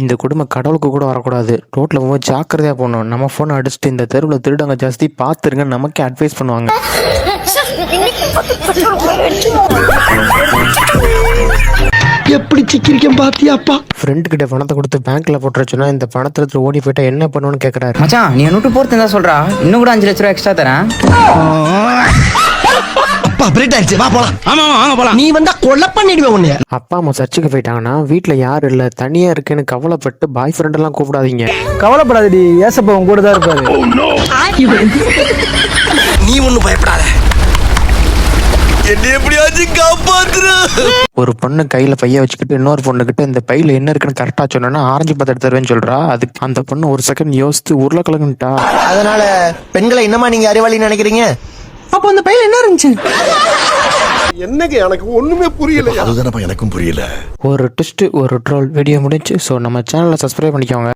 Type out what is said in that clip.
இந்த குடும்பம் கடவுளுக்கு கூட வரக்கூடாது. ரோட்டில் போகும்போது ஜாக்கிரதையாக போகணும். நம்ம ஃபோனை அடிச்சுட்டு இந்த தெருவில் திருடங்க ஜாஸ்தி பார்த்துருங்க நமக்கே அட்வைஸ் பண்ணுவாங்க. எப்படி சிக்கிரிக்கம் பாத்தியாப்பா ஃப்ரெண்டு கிட்ட பணத்தை கொடுத்து பேங்க்ல போட்டுற சொன்னா இந்த பணத்தை எடுத்து ஓடி போயிட்டா என்ன பண்ணுவேன்னு கேட்குறாரு மச்சான் நீ நூட்டு போறது தான் சொல்றா? இன்னும் கூட அஞ்சு லட்ச ரூபா எக்ஸ்ட்ரா தரேன். அப்பா பிரேட் ஆயிடுச்சு. வா போலாம். ஆமா வாங்க போலாம். நீ வந்தா கொலை பண்ணிடுவேன் உன்னைய. அப்பா அம்மா சர்ச்சுக்கு போயிட்டாங்கன்னா வீட்டில் யாரும் இல்லை தனியாக இருக்கேன்னு கவலைப்பட்டு பாய் ஃப்ரெண்டெல்லாம் கூப்பிடாதீங்க. கவலைப்படாதடி ஏசப்பா உன் கூட தான் இருப்பாரு. நீ ஒண்ணும் பயப்படாத. ஒரு பொண்ணு கையில் பைய வச்சுக்கிட்டு இன்னொரு பொண்ணுக்கிட்ட இந்த பையில என்ன இருக்குன்னு கரெக்டாக சொன்னா ஆரஞ்சு பத்து எடுத்து தருவேன்னு சொல்றா. அதுக்கு அந்த பொண்ணு ஒரு செகண்ட் யோசித்து உருளைக்கிழங்குன்ட்டா. அதனால பெண்களை என்னமா நீங்க அறிவாளி நினைக்கிறீங்க? அப்ப அந்த பையன் என்ன இருந்துச்சு? என்னங்க எனக்கு ஒண்ணுமே புரியல அதுதானப்பா எனக்கும் புரியல. ஒரு ட்விஸ்ட் ஒரு ட்ரோல் வீடியோ முடிஞ்சு ஸோ நம்ம சேனலை சப்ஸ்கிரைப் பண்ணிக்கோங்க.